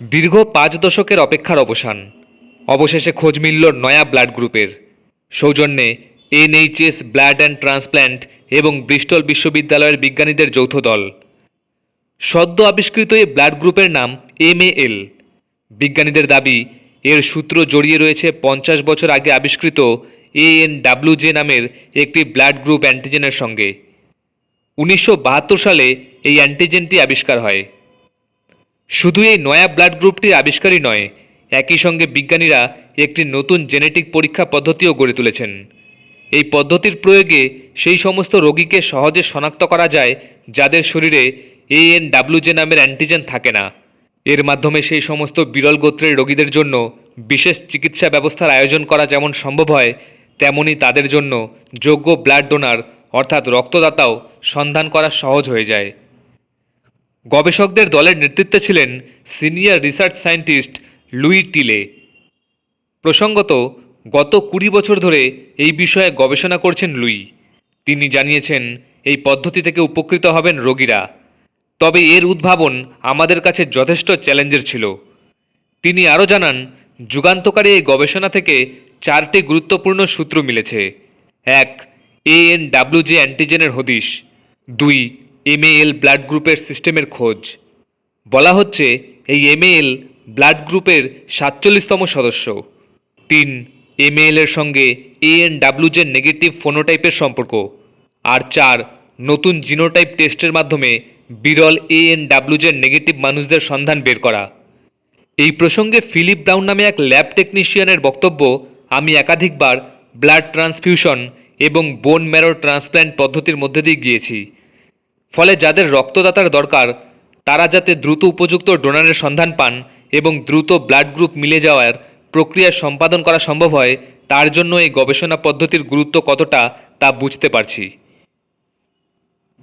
দীর্ঘ পাঁচ দশকের অপেক্ষার অবসান। অবশেষে খোঁজ মিলল নয়া ব্লাড গ্রুপের। সৌজন্যে এনএইচএস ব্লাড অ্যান্ড ট্রান্সপ্ল্যান্ট এবং ব্রিস্টল বিশ্ববিদ্যালয়ের বিজ্ঞানীদের যৌথ দল। সদ্য আবিষ্কৃত এই ব্লাড গ্রুপের নাম এমএএল। বিজ্ঞানীদের দাবি, এর সূত্র জড়িয়ে রয়েছে পঞ্চাশ বছর আগে আবিষ্কৃত এএনডাব্লিউজে নামের একটি ব্লাড গ্রুপ অ্যান্টিজেনের সঙ্গে। উনিশশো বাহাত্তর সালে এই অ্যান্টিজেনটি আবিষ্কার হয়। শুধু এই নয়া ব্লাড গ্রুপটির আবিষ্কারই নয়, একই সঙ্গে বিজ্ঞানীরা একটি নতুন জেনেটিক পরীক্ষা পদ্ধতিও গড়ে তুলেছেন। এই পদ্ধতির প্রয়োগে সেই সমস্ত রোগীকে সহজে শনাক্ত করা যায় যাদের শরীরে এএনডাব্লিউজে নামের অ্যান্টিজেন থাকে না। এর মাধ্যমে সেই সমস্ত বিরল গোত্রের রোগীদের জন্য বিশেষ চিকিৎসা ব্যবস্থার আয়োজন করা যেমন সম্ভব হয়, তেমনি তাদের জন্য যোগ্য ব্লাড ডোনার অর্থাৎ রক্তদাতাও সন্ধান করা সহজ হয়ে যায়। গবেষকদের দলের নেতৃত্বে ছিলেন senior research scientist Louis Tille. প্রসঙ্গত, গত কুড়ি বছর ধরে এই বিষয়ে গবেষণা করছেন লুই। তিনি জানিয়েছেন, এই পদ্ধতি থেকে উপকৃত হবেন রোগীরা। তবে এর উদ্ভাবন আমাদের কাছে যথেষ্ট চ্যালেঞ্জের ছিল। তিনি আরও জানান, যুগান্তকারী এই গবেষণা থেকে চারটি গুরুত্বপূর্ণ সূত্র মিলেছে। এক এএনডাব্লিউজে অ্যান্টিজেনের হদিশ। দুই এমএএল ব্লাড গ্রুপের সিস্টেমের খোঁজ। বলা হচ্ছে, এই এমএএল ব্লাড গ্রুপের সাতচল্লিশতম সদস্য। তিন এমএএল এর সঙ্গে এএনডাব্লিউজের নেগেটিভ ফোনোটাইপের সম্পর্ক। আর চার, নতুন জিনোটাইপ টেস্টের মাধ্যমে বিরল এএনডাব্লিউজের নেগেটিভ মানুষদের সন্ধান বের করা। এই প্রসঙ্গে ফিলিপ ব্রাউন নামে এক ল্যাব টেকনিশিয়ানের বক্তব্য আমি একাধিকবার ব্লাড ট্রান্সফিউশন এবং বোন ম্যারো ট্রান্সপ্ল্যান্ট পদ্ধতির মধ্যে দিয়ে গিয়েছি। ফলে যাদের রক্তদাতার দরকার, তারা যাতে দ্রুত উপযুক্ত ডোনারের সন্ধান পান এবং দ্রুত ব্লাড গ্রুপ মিলে যাওয়ার প্রক্রিয়া সম্পাদন করা সম্ভব হয়, তার জন্য এই গবেষণা পদ্ধতির গুরুত্ব কতটা তা বুঝতে পারছি।